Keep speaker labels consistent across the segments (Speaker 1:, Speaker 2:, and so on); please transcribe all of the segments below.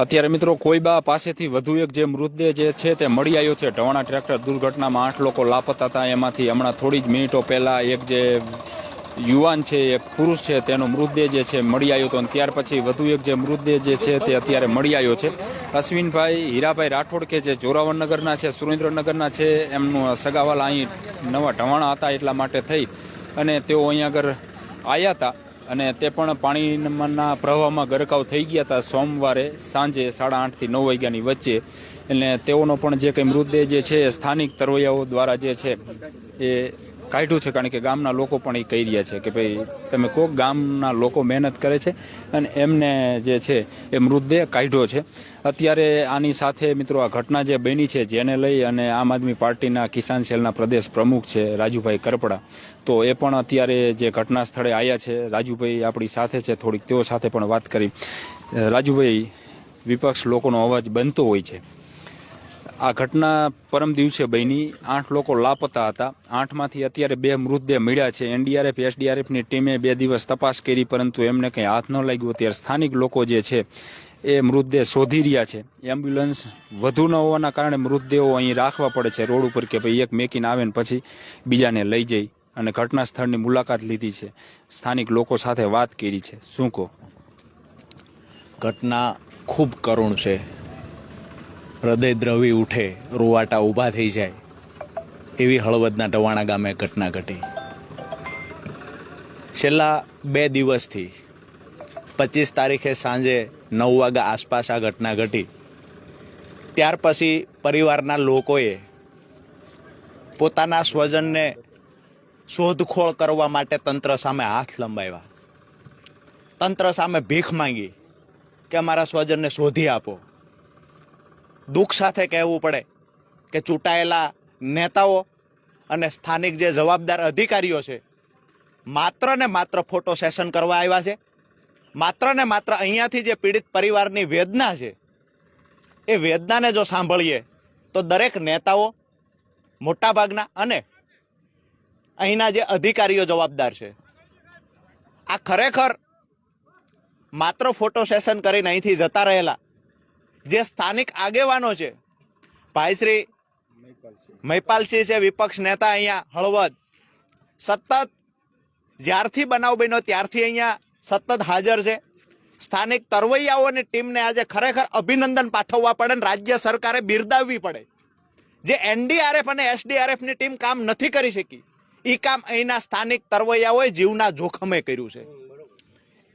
Speaker 1: અત્યારે મિત્રો કોઈબા પાસેથી વધુ એક જે મૃતદેહ જે છે તે મળી આવ્યો છે. ઢવાણા ટ્રેક્ટર દુર્ઘટનામાં આઠ લોકો લાપતા હતા. એમાંથી હમણાં થોડી જ મિનિટો પહેલાં એક જે યુવાન છે, એક પુરુષ છે, તેનો મૃતદેહ જે છે મળી આવ્યો હતો અને ત્યાર પછી વધુ એક જે મૃતદેહ જે છે તે અત્યારે મળી આવ્યો છે. અશ્વિનભાઈ, હીરાભાઈ રાઠોડ કે જે જોરાવરનગરના છે, સુરેન્દ્રનગરના છે, એમનું સગાવાલા અહીં નવા ઢવાણા હતા એટલા માટે થઈ. અને તેઓ અહીં આગળ આવ્યા હતા. અને તે પણ પાણીના પ્રવાહમાં ગરકાવ થઈ ગયા હતા સોમવારે સાંજે સાડા આઠથી નવ વાગ્યાની વચ્ચે. એટલે તેઓનો પણ જે કંઈ મૃતદેહ જે છે સ્થાનિક તરવૈયાઓ દ્વારા જે છે એ કાઢ્યું છે કારણ કે ગામના લોકો પણ એ કહી રહ્યા છે કે ભાઈ, તમે કહો ગામના લોકો મહેનત કરે છે અને એમને જે છે એ મૃતદેહ કાઢ્યો છે. અત્યારે આની સાથે મિત્રો આ ઘટના જે બની છે જેને લઈ અને આમ આદમી પાર્ટીના કિસાન સેલના પ્રદેશ પ્રમુખ છે રાજુભાઈ કરપડા. તો એ પણ અત્યારે જે ઘટના સ્થળે આવ્યા છે, રાજુભાઈ આપણી સાથે છે, થોડીક તેઓ સાથે પણ વાત કરી. રાજુભાઈ, વિપક્ષ લોકોનો અવાજ બનતો હોય છે. આ ઘટના પરમ દિવસે બની. આઠ લોકો લાપતા હતા. આઠમાંથી અત્યારે બે મૃતદેહ મળ્યા છે. એનડીઆરએફ, એસડીઆરએફની ટીમે બે દિવસ તપાસ કરી, પરંતુ એમને કંઈ હાથ ન લાગ્યું. અત્યારે સ્થાનિક લોકો જે છે, એ મૃતદેહ શોધી રહ્યા છે. એમ્બ્યુલન્સ વધુ ન હોવાના કારણે મૃતદેહો અહીં રાખવા પડે છે રોડ ઉપર કે ભાઈ એક મેકીને આવે ને પછી બીજાને લઈ જઈ અને ઘટના સ્થળની મુલાકાત લીધી છે. સ્થાનિક લોકો સાથે વાત કરી છે. શું કહો?
Speaker 2: ઘટના ખૂબ કરુણ છે. હૃદય દ્રવી ઉઠે, રૂવાટા ઊભા થઈ જાય. એવી હળવદના ટવાણા ગામે ઘટના ઘટી છેલ્લા બે દિવસથી પચીસ તારીખે સાંજે નવ વાગ્યા આસપાસ આ ઘટના ઘટી. ત્યાર પછી પરિવારના લોકોએ પોતાના સ્વજનને શોધખોળ કરવા માટે તંત્ર સામે હાથ લંબાવ્યા. તંત્ર સામે ભીખ માંગી કે અમારા સ્વજનને શોધી આપો. દુઃખ સાથે કહેવું પડે કે ચૂંટાયેલા નેતાઓ અને સ્થાનિક જે જવાબદાર અધિકારીઓ છે, માત્ર ને માત્ર ફોટો સેશન કરવા આવ્યા છે. માત્ર ને માત્ર અહીંયાથી જે પીડિત પરિવારની વેદના છે, એ વેદનાને જો સાંભળીએ, તો દરેક નેતાઓ મોટાભાગના અને અહીંના જે અધિકારીઓ જવાબદાર છે. આ ખરેખર માત્ર ફોટો સેશન કરીને અહીંથી જતા રહેલા જે સ્થાનિક આગેવાનો છે. ભાઈશ્રી મહિપાલસિંહ છે, વિપક્ષ નેતા અહીંયા હળવદ. સતત જ્યારથી બનાવ બન્યો ત્યારથી અહીંયા સતત હાજર છે. સ્થાનિક તરવૈયાઓની ટીમને આજે ખરેખર અભિનંદન પાઠવવા પડે ને રાજ્ય સરકારે બિરદાવવી પડે. જે એનડીઆરએફ અને એસડીઆરએફની ટીમ કામ નથી કરી શકી એ કામ અહીંના સ્થાનિક તરવૈયાઓએ જીવના જોખમે કર્યું છે.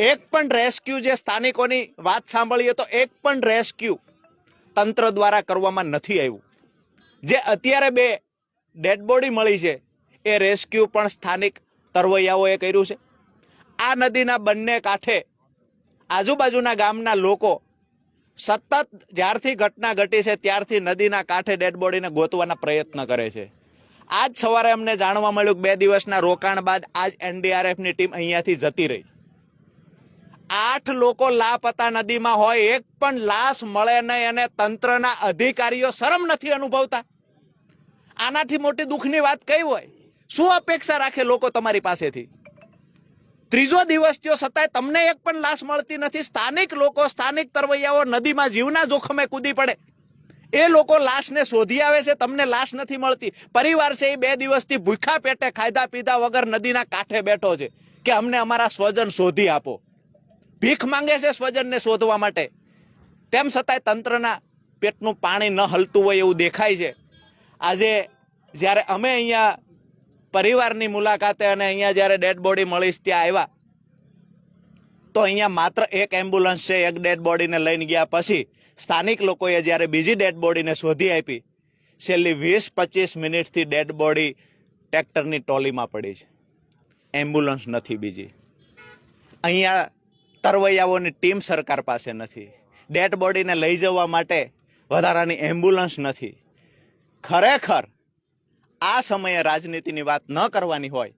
Speaker 2: એક પણ રેસ્ક્યુ જે સ્થાનિકોની વાત સાંભળીએ તો એક પણ રેસ્ક્યુ તંત્ર દ્વારા કરવામાં નથી આવ્યું. જે અત્યારે બે ડેડ બોડી મળી છે, એ રેસ્ક્યુ પણ સ્થાનિક તરવૈયાઓએ કર્યું છે. આ નદીના બંને કાંઠે આજુબાજુના ગામના લોકો સતત જ્યારથી ઘટના ઘટી છે, ત્યારથી નદીના કાંઠે ડેડ બોડીને ગોતવાના પ્રયત્ન કરે છે. આજ સવારે અમને જાણવા મળ્યું કે બે દિવસના રોકાણ બાદ આજ એનડીઆરએફની ટીમ અહીંયાથી જતી રહી. આઠ લોકો લાપતા નદીમાં હોય, એક પણ લાશ મળે નહીં અને તંત્રના અધિકારીઓ શરમ નથી અનુભવતા. આનાથી મોટી દુઃખની વાત કઈ હોય? શું અપેક્ષા રાખે લોકો તમારી પાસેથી? ત્રીજો દિવસ થયો છતાંય તમને એક પણ લાશ મળતી નથી. સ્થાનિક લોકો, સ્થાનિક તરવૈયાઓ નદીમાં જીવના જોખમે કૂદી પડે. એ લોકો લાશને શોધી આવે છે, તમને લાશ નથી મળતી. પરિવાર છે એ બે દિવસથી ભૂખા પેટે ખાધા પીધા વગર નદીના કાંઠે બેઠો છે કે અમને અમારા સ્વજન શોધી આપો. ભીખ માંગે છે સ્વજનને શોધવા માટે. તેમ છતાંય તંત્રના પેટનું પાણી ન હલતું હોય એવું દેખાય છે. આજે જ્યારે અમે અહીંયા પરિવારની મુલાકાતે અને અહીંયા જ્યારે ડેડ બોડી મળીશ ત્યાં આવ્યા, તો અહીંયા માત્ર એક એમ્બ્યુલન્સ છે, એક ડેડ બોડીને લઈને ગયા પછી સ્થાનિક લોકોએ જ્યારે બીજી ડેડ બોડીને શોધી આપી, છેલ્લી વીસ પચીસ મિનિટથી ડેડ બોડી ટ્રેક્ટરની ટોલીમાં પડી છે. એમ્બ્યુલન્સ નથી બીજી. અહીંયા તરવૈયાઓની ટીમ સરકાર પાસે નથી. ડેડ બોડીને લઈ જવા માટે વધારાની એમ્બ્યુલન્સ નથી. ખરેખર આ સમયે રાજનીતિની વાત ન કરવાની હોય,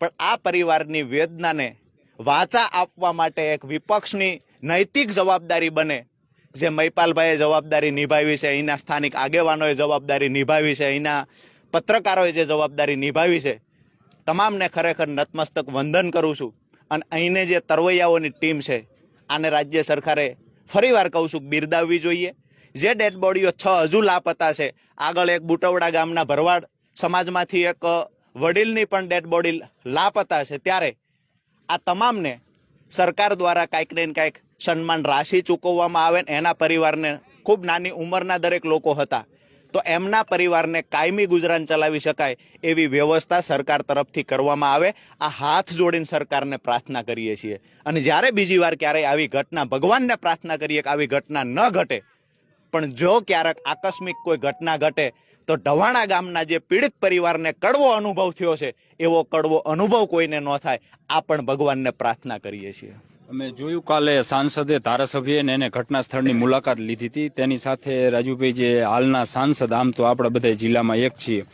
Speaker 2: પણ આ પરિવારની વેદનાને વાચા આપવા માટે એક વિપક્ષની નૈતિક જવાબદારી બને. જે મૈપાલભાઈએ જવાબદારી નિભાવી છે અહીંના સ્થાનિક આગેવાનોએ જવાબદારી નિભાવી છે અહીંના પત્રકારોએ જે જવાબદારી નિભાવી છે, તમામને ખરેખર નતમસ્તક વંદન કરું છું. અને અહીંને જે તરવૈયાઓની ટીમ છે, આને રાજ્ય સરકારે ફરીવાર કહું છું બિરદાવવી જોઈએ. જે ડેડ બોડીઓ છ હજુ લાપતા છે, આગળ એક બુટવડા ગામના ભરવાડ સમાજમાંથી એક વડીલની પણ ડેડ બોડી લાપતા છે. ત્યારે આ તમામને સરકાર દ્વારા કાંઈક ને કાંઈક સન્માન રાશિ ચૂકવવામાં આવે ને એના પરિવારને ખૂબ નાની ઉંમરના દરેક લોકો હતા. તો એમના પરિવારને કાયમી ગુજરાન ચલાવી શકાય એવી વ્યવસ્થા સરકાર તરફથી કરવામાં આવે. આ હાથ જોડીને સરકારને પ્રાર્થના કરીએ છીએ. અને જ્યારે બીજી વાર ક્યારેય આવી ઘટના, ભગવાનને પ્રાર્થના કરીએ કે આવી ઘટના ન ઘટે, પણ જો ક્યારેક આકસ્મિક કોઈ ઘટના ઘટે, તો ઢવાણા ગામના જે પીડિત પરિવારને કડવો અનુભવ થયો છે, એવો કડવો અનુભવ કોઈને ન થાય, આ પણ ભગવાનને પ્રાર્થના કરીએ છીએ.
Speaker 1: અમે જોયું કાલે સાંસદે ધારાસભ્યએ એને ઘટના સ્થળની મુલાકાત લીધી હતી. તેની સાથે રાજુભાઈ જે હાલના સાંસદ, આમ તો આપણા બધા જિલ્લામાં એક છીએ.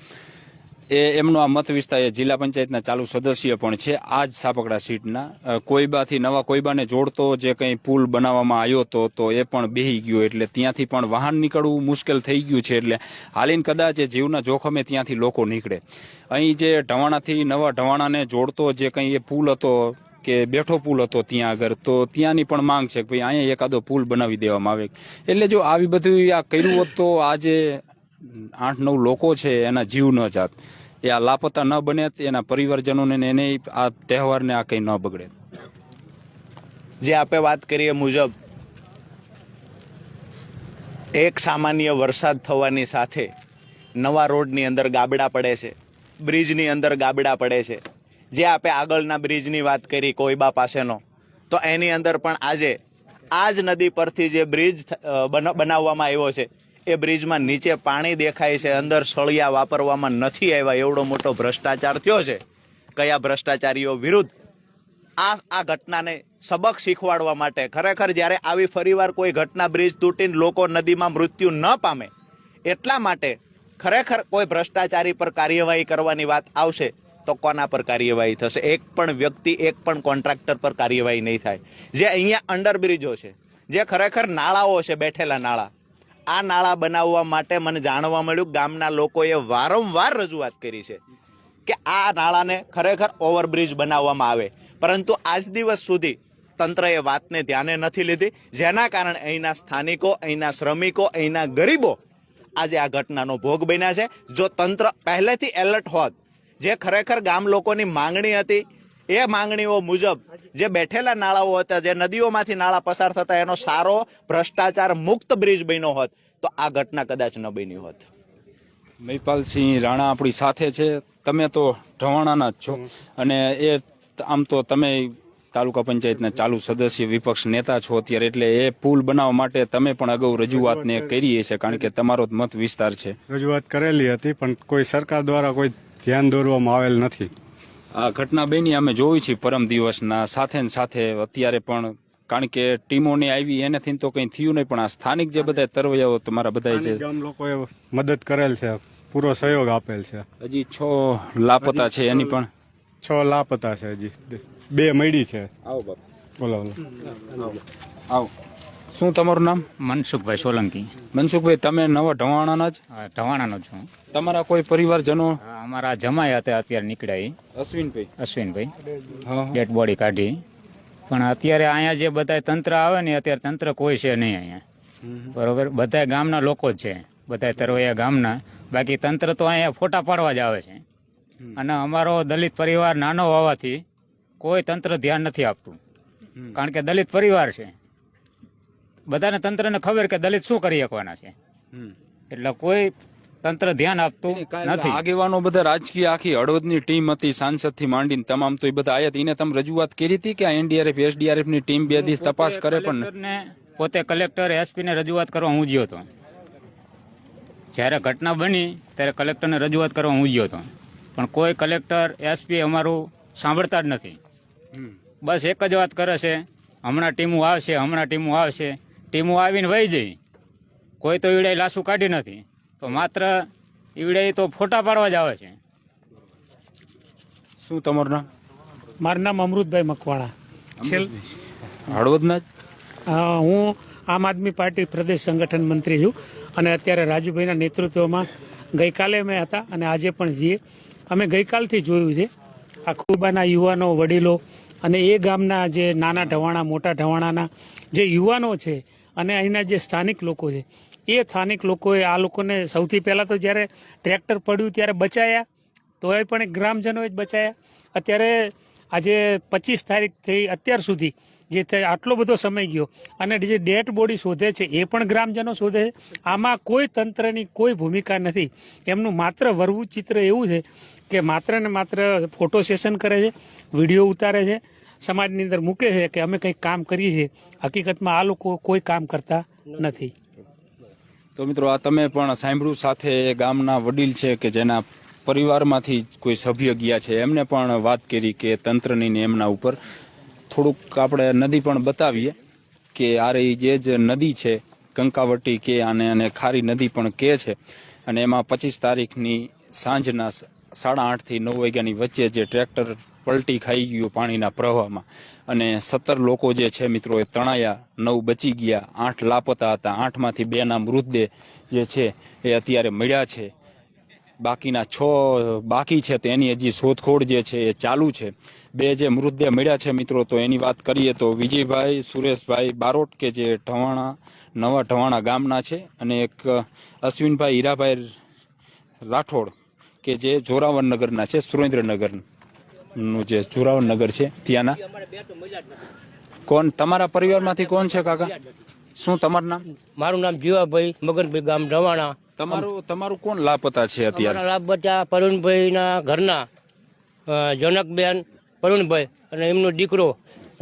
Speaker 1: એ એમનો આ મત વિસ્તાર એ જિલ્લા પંચાયતના ચાલુ સદસ્ય પણ છે. આ જ સાપકડા સીટના. કોઈબાથી નવા કોઈબાને જોડતો જે કંઈ પુલ બનાવવામાં આવ્યો હતો, તો એ પણ બેહી ગયો. એટલે ત્યાંથી પણ વાહન નીકળવું મુશ્કેલ થઈ ગયું છે. એટલે હાલીન કદાચ એ જીવના જોખમે ત્યાંથી લોકો નીકળે. અહીં જે ઢવાણાથી નવા ઢવાણાને જોડતો જે કંઈ એ પુલ હતો કે બેઠો પુલ હતો ત્યાં આગળ, તો ત્યાંની પણ માંગ છે કે ભાઈ અહીંયા એકાદો પુલ બનાવી દેવામાં આવે. એટલે જો આવી બધું આ કર્યું હોત તો આજે આઠ નવ લોકો છે, એના જીવ ન જાત. એ આ લાપતા ન બને, એના પરિવારજનોને એને આ તહેવારને આ કંઈ ન બગડે.
Speaker 2: જે આપે વાત કરીએ મુજબ, એક સામાન્ય વરસાદ થવાની સાથે નવા રોડની અંદર ગાબડા પડે છે, બ્રિજની અંદર ગાબડા પડે છે. જે આપે આગળના બ્રિજની વાત કરી કોઈબા પાસેનો, તો એની અંદર પણ આજે આ જ નદી પરથી જે બ્રિજ બનાવવામાં આવ્યો છે, એ બ્રિજમાં નીચે પાણી દેખાય છે, અંદર સળિયા વાપરવામાં નથી આવ્યા, એવડો મોટો ભ્રષ્ટાચાર થયો છે. કયા ભ્રષ્ટાચારીઓ વિરુદ્ધ આ આ ઘટનાને સબક શીખવાડવા માટે ખરેખર જ્યારે આવી ફરીવાર કોઈ ઘટના બ્રિજ તૂટીને લોકો નદીમાં મૃત્યુ ન પામે, એટલા માટે ખરેખર કોઈ ભ્રષ્ટાચારી પર કાર્યવાહી કરવાની વાત આવશે તો કોના પર કાર્યવાહી થશે. એક પણ વ્યક્તિ, એક પણ કોન્ટ્રાક્ટર પર કાર્યવાહી નહીં થાય. જે અહીંયા અંડરબ્રિજો છે, જે ખરેખર નાળાઓ છે, બેઠેલા નાળા. આ નાળા બનાવવા માટે મને જાણવા મળ્યું, ગામના લોકોએ વારંવાર રજૂઆત કરી છે કે આ નાળાને ખરેખર ઓવરબ્રિજ બનાવવામાં આવે. પરંતુ આજ દિવસ સુધી તંત્રએ વાતને ધ્યાને નથી લીધી. જેના કારણે અહીંના સ્થાનિકો, અહીંના શ્રમિકો, અહીંના ગરીબો આજે આ ઘટનાનો ભોગ બન્યા છે. જો તંત્ર પહેલેથી એલર્ટ હોત જે ખરેખર ગામ લોકોની માંગણી હતી એ માંગણીઓ મુજબ જે બેઠેલા નાળાઓ હતા જે નદીઓમાંથી નાળા પસાર થતા એનો સારો ભ્રષ્ટાચાર મુક્ત બ્રિજ બન્યો હોત તો આ ઘટના કદાચ ન બની હોત.
Speaker 1: મહિપાલસિંહ રાણા આપણી સાથે છે. તમે તો ઢવાણાના જ છો. અને એ આમ તો તમે તાલુકા પંચાયતના ચાલુ સદસ્ય વિપક્ષ નેતા છો અત્યારે એટલે એ પુલ બનાવવા માટે તમે પણ અગાઉ રજૂઆતને કરી. છે કારણ કે તમારો જ મત વિસ્તાર છે.
Speaker 3: રજૂઆત કરેલી હતી પણ કોઈ સરકાર દ્વારા કોઈ ધ્યાન દોરવામાં આવેલ નથી.
Speaker 1: આ ઘટના બેની અમે જોઈ છે પરમ દિવસના. સાથે ને સાથે અત્યારે પણ કારણ કે ટીમોની આવી એનાથી તો કંઈ થયું નહીં પણ આ સ્થાનિક જે બધા તરવૈયાઓ તમારા બધા
Speaker 3: જે ગામ લોકોએ મદદ કરેલ છે પૂરો સહયોગ આપેલ છે.
Speaker 1: હજી છ લાપતા છે એની પણ.
Speaker 3: છ લાપતા છે હજી. બે મળી છે.
Speaker 1: આવો બાપ.
Speaker 3: બોલો બોલો.
Speaker 1: આવો. શું તમારું નામ?
Speaker 4: મનસુખભાઈ સોલંકી.
Speaker 1: મનસુખભાઈ તમે નવા ઢવાણાના જ?
Speaker 4: હા, ઢવાણાનો છું
Speaker 1: તમારા કોઈ પરિવારજનો?
Speaker 4: હા, અમારા જમાઈ હતા અત્યારે નીકળ્યા ઈ,
Speaker 1: અશ્વિનભાઈ.
Speaker 4: અશ્વિનભાઈ.
Speaker 1: હા
Speaker 4: ડેડ બોડી કાઢી. પણ અત્યારે અહીંયા જે બધા તંત્ર આવે ને અત્યારે તંત્ર કોઈ છે નહીં અહીંયા. બરોબર? બધા ગામના લોકો જ છે. બધા તરવૈયા ગામના. બાકી તંત્ર તો અહીંયા ફોટા પાડવા જ આવે છે. અને અમારો દલિત પરિવાર નાનો હોવાથી કોઈ તંત્ર ધ્યાન નથી આપતું. કારણ કે દલિત પરિવાર છે. બધાને તંત્રને ખબર કે દલિત શું કરી શકવાના છે. એટલે કોઈ તંત્ર ધ્યાન આપતું નથી.
Speaker 1: આગેવાનો બધા રાજકીય આખી હળવદની ટીમ હતી સાંસદથી માંડીને તમામ તો એ બધા આયા. એને તમે રજૂઆત કરી હતી કે આ એનડીઆરએફ એસડીઆરએફની ટીમ બે દિવસ તપાસ કરે પણ
Speaker 4: પોતે કલેક્ટર એસપી ને રજૂઆત કરવા હું ગયો હતો. જ્યારે ઘટના બની ત્યારે કલેક્ટરને રજૂઆત કરવા હું ગયો હતો. પણ કોઈ કલેક્ટર એસપી અમારું સાંભળતા જ નથી. બસ એક જ વાત કરે છે હમણાં ટીમો આવશે હમણાં ટીમો આવશે. ટીમો આવીને વહી જઈ. કોઈ તો ઈવડાઈ લાશું કાઢી નથી તો માત્ર ઈવડાઈ તો ફોટા પાડવા જ આવે છે.
Speaker 1: શું તમારું નામ?
Speaker 5: મારું નામ અમૃતભાઈ મકવાણા. છેલ
Speaker 1: હળવદના
Speaker 5: હું આમ આદમી પાર્ટી પ્રદેશ સંગઠન મંત્રી છું. અને અત્યારે રાજુભાઈના નેતૃત્વમાં ગઈકાલે અમે હતા અને આજે પણ જઈએ અમે ગઈકાલથી જોયું છે. આ ખૂબાના યુવાનો વડીલો અને એ ગામના જે નાના ઢવાણા મોટા ઢવાણાના જે યુવાનો છે અને અહીંના જે સ્થાનિક લોકો છે, એ સ્થાનિક લોકોએ આ લોકોને સૌથી પહેલાં તો જ્યારે ટ્રેક્ટર પડ્યું ત્યારે બચાયા, તોય પણ એક ગ્રામજનોએ જ બચાયા. અત્યારે આજે પચીસ તારીખ થઈ, અત્યાર સુધી જે તે આટલો બધો સમય ગયો અને જે ડેડ બોડી શોધે છે, એ પણ ગ્રામજનો શોધે છે. આમાં કોઈ તંત્રની કોઈ ભૂમિકા નથી. એમનું માત્ર વરવું ચિત્ર એવું છે કે માત્ર ને માત્ર ફોટો સેશન કરે છે, વીડિયો ઉતારે છે સમાજની અંદર મૂકે છે કે અમે કંઈક કામ કરીએ છીએ, હકીકતમાં આ લોકો કોઈ કામ કરતા નથી.
Speaker 1: તો મિત્રો આ તમે પણ સાંભળ્યું સાથે ગામના વડીલ છે કે જેના પરિવારમાંથી કોઈ સભ્ય ગયા છે, એમને પણ વાત કરી કે તંત્રની ને એમના ઉપર. થોડુંક આપણે નદી પણ બતાવીએ કે આ રહી જે જ નદી છે, કંકાવટી કે આને અને ખારી નદી પણ કે છે. અને એમાં પચીસ તારીખની સાંજના સાડા આઠથી નવ વાગ્યાની વચ્ચે જે ટ્રેક્ટર પલટી ખાઈ ગયું પાણીના પ્રવાહમાં. અને સત્તર લોકો જે છે મિત્રો એ તણાયા, નવ બચી ગયા, આઠ લાપતા હતા, આઠમાંથી બેના મૃતદેહ જે છે એ અત્યારે મળ્યા છે. બાકીના છ બાકી છે તો એની હજી શોધખોળ જે છે એ ચાલુ છે. બે જે મૃતદેહ મળ્યા છે મિત્રો તો એની વાત કરીએ તો વિજયભાઈ, સુરેશભાઈ બારોટ કે જે ઢવાણા, નવા ઢવાણા ગામના છે અને એક અશ્વિનભાઈ હીરાભાઈ રાઠોડ કે જે જોરાવરનગરના છે સુરેન્દ્રનગર નું જે નગર છે ત્યાંના. કોણ? તમારા પરિવારમાંથી કોણ છે કાકા? શું તમારું નામ?
Speaker 6: મારું નામ જીવાભાઈ મગનભાઈ ગામ રવાણા.
Speaker 1: તમારું તમારું કોણ લાપતા છે અત્યારે?
Speaker 6: લાપતા લાભ ના ઘરના જનકબેન પરુણભાઈ અને એમનો દીકરો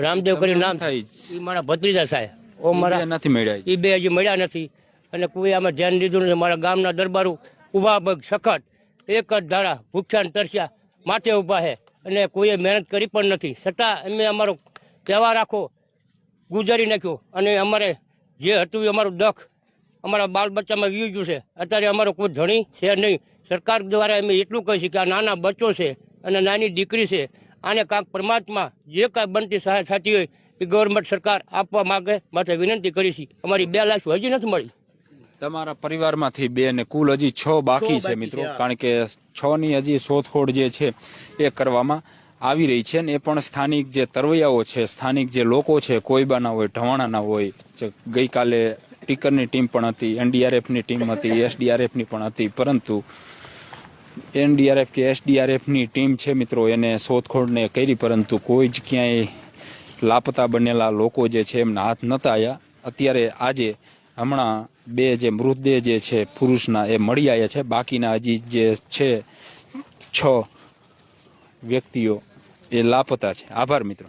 Speaker 6: રામદેવ કરી નામ
Speaker 1: થાય
Speaker 6: એ મારા ભત્રીજા સાહેબ. ઓ મારા
Speaker 1: નથી મળ્યા
Speaker 6: એ બે હજી મળ્યા નથી. અને કોઈ આમાં ધ્યાન દીધું નથી. મારા ગામના દરબારો ઊભા પગ સખત એક જ ધારા ભૂખ્યા તરસ્યા માથે ઊભા છે અને કોઈએ મહેનત કરી પણ નથી. છતાં અમે અમારો તહેવાર આખો ગુજારી નાખ્યો. અને અમારે જે હતું એ અમારું દખ અમારા બાળ બચ્ચામાં વી છે. અત્યારે અમારો કોઈ ધણી છે નહીં. સરકાર દ્વારા અમે એટલું કહીશું કે આ નાના બચ્ચો છે અને નાની દીકરી છે. આને કાંક પરમાત્મા જે કાંઈ બનતી સહાય થતી હોય એ ગવર્મેન્ટ સરકાર આપવા માગે. માટે વિનંતી કરીશી અમારી બે લાશ હજી નથી મળી.
Speaker 1: તમારા પરિવારમાંથી બે ને કુલ હજી છ બાકી છે મિત્રો કારણ કે છ ની હજી શોધખોળ જે છે એ કરવામાં આવી રહી છે ને એ પણ સ્થાનિક જે તરવૈયાઓ છે સ્થાનિક જે લોકો છે કોઈબાના હોય ઢવાણાના હોય ગઈકાલે ટીકરની ટીમ પણ હતી એનડીઆરએફની ટીમ હતી એસડીઆરએફની પણ હતી પરંતુ એનડીઆરએફ કે એસડીઆરએફની ટીમ છે મિત્રો એને શોધખોળને કરી પરંતુ કોઈ જ ક્યાંય લાપતા બનેલા લોકો જે છે એમના હાથ નતા આવ્યા અત્યારે આજે હમણાં બે જે મૃતદેહ જે છે પુરુષના એ મળી આવ્યા છે. બાકીના હજી જે છે, છ વ્યક્તિઓ એ લાપતા છે. આભાર મિત્રો.